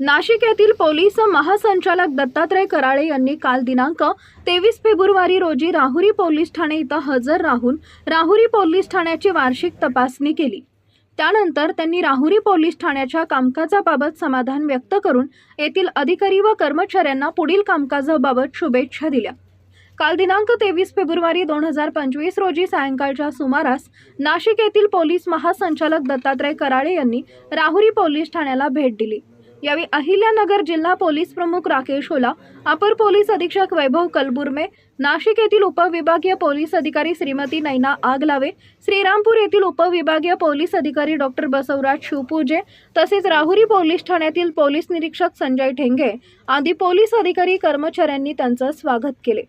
नाशिक येथील पोलीस महासंचालक दत्तात्रय कराळे यांनी काल दिनांक तेवीस फेब्रुवारी रोजी राहुरी पोलीस ठाणे इथं हजर राहून राहुरी पोलीस ठाण्याची वार्षिक तपासणी केली. त्यानंतर त्यांनी राहुरी पोलीस ठाण्याच्या कामकाजाबाबत समाधान व्यक्त करून येथील अधिकारी व कर्मचाऱ्यांना पुढील कामकाजाबाबत शुभेच्छा दिल्या. काल दिनांक तेवीस फेब्रुवारी दोन हजार पंचवीस रोजी सायंकाळच्या सुमारास नाशिक येथील पोलीस महासंचालक दत्तात्रय कराळे यांनी राहुरी पोलीस ठाण्याला भेट दिली. यावेळी अहिल्यानगर जिल्हा पोलीस प्रमुख राकेश होला अपर पोलीस अधीक्षक वैभव कलबुर्मे नाशिक येथील उपविभागीय पोलीस अधिकारी श्रीमती नैना आगलावे श्रीरामपूर येथील उपविभागीय पोलीस अधिकारी डॉक्टर बसवराज शिवपूजे तसेच राहुरी पोलीस ठाण्यातील पोलीस निरीक्षक संजय ठेंगे आदी पोलीस अधिकारी कर्मचाऱ्यांनी त्यांचं स्वागत केले.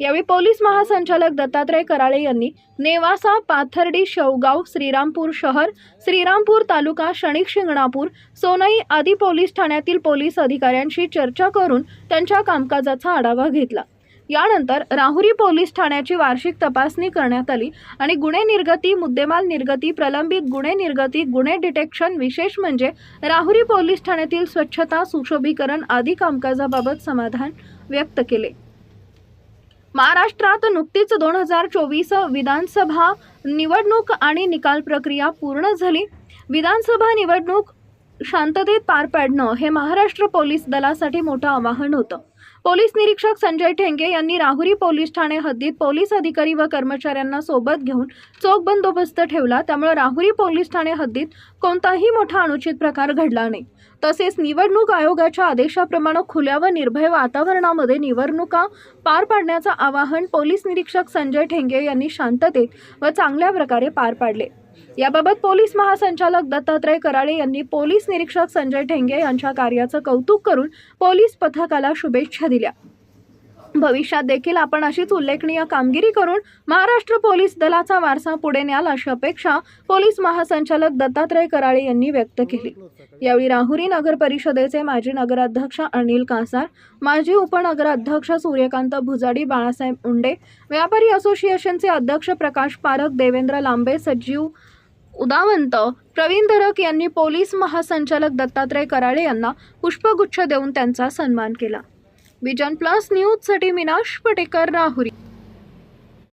यावेळी पोलीस महासंचालक दत्तात्रय कराळे यांनी नेवासा पाथर्डी शेवगाव श्रीरामपूर शहर श्रीरामपूर तालुका शणिक शिंगणापूर सोनई आदी पोलीस ठाण्यातील पोलीस अधिकाऱ्यांशी चर्चा करून त्यांच्या कामकाजाचा आढावा घेतला. यानंतर राहुरी पोलीस ठाण्याची वार्षिक तपासणी करण्यात आली आणि गुन्हे निर्गती मुद्देमाल निर्गती प्रलंबित गुन्हे निर्गती गुन्हे डिटेक्शन विशेष म्हणजे राहुरी पोलीस ठाण्यातील स्वच्छता सुशोभीकरण आदी कामकाजाबाबत समाधान व्यक्त केले. महाराष्ट्रात नुकतीच दोन हजार चोवीस विधानसभा निवडणूक आणि निकाल प्रक्रिया पूर्ण झाली. विधानसभा निवडणूक शांततेत पार पाडणं हे महाराष्ट्र पोलीस दलासाठी मोठं आवाहन होतं. पोलीस निरीक्षक संजय ठेंगे यांनी राहुरी पोलीस ठाणे हद्दीत पोलीस अधिकारी व कर्मचाऱ्यांना सोबत घेऊन चोख बंदोबस्त ठेवला. त्यामुळे राहुरी पोलीस ठाणे हद्दीत कोणताही मोठा अनुचित प्रकार घडला नाही. तसेच निवडणूक आयोगाच्या आदेशाप्रमाणे खुल्या व निर्भय वातावरणामध्ये निवडणुका पार पाडण्याचं आवाहन पोलीस निरीक्षक संजय ठेंगे यांनी शांततेत व चांगल्या प्रकारे पार पाडले. याबाबत पोलीस महासंचालक दत्तात्रय कराळे यांनी पोलीस निरीक्षक संजय ठेंगे यांच्या कार्याचं कौतुक करून पोलीस पथकाला शुभेच्छा दिल्या. भविष्यात देखील आपण अशीच उल्लेखनीय कामगिरी करून महाराष्ट्र पोलीस दलाचा वारसा पुढे न्याल अशी अपेक्षा पोलीस महासंचालक दत्तात्रय कराळे यांनी व्यक्त केली. यावेळी राहुरी नगर परिषदेचे माजी नगराध्यक्ष अनिल कासार माजी उपनगराध्यक्ष सूर्यकांत भुजाडी बाळासाहेब उंडे व्यापारी असोसिएशनचे अध्यक्ष प्रकाश पारख देवेंद्र लांबे सजीव उदावंत प्रवीण धरक यांनी पोलीस महासंचालक दत्तात्रय कराळे यांना पुष्पगुच्छ देऊन त्यांचा सन्मान केला. विजन प्लस न्यूजसाठी मिनाश पटेकर राहुरी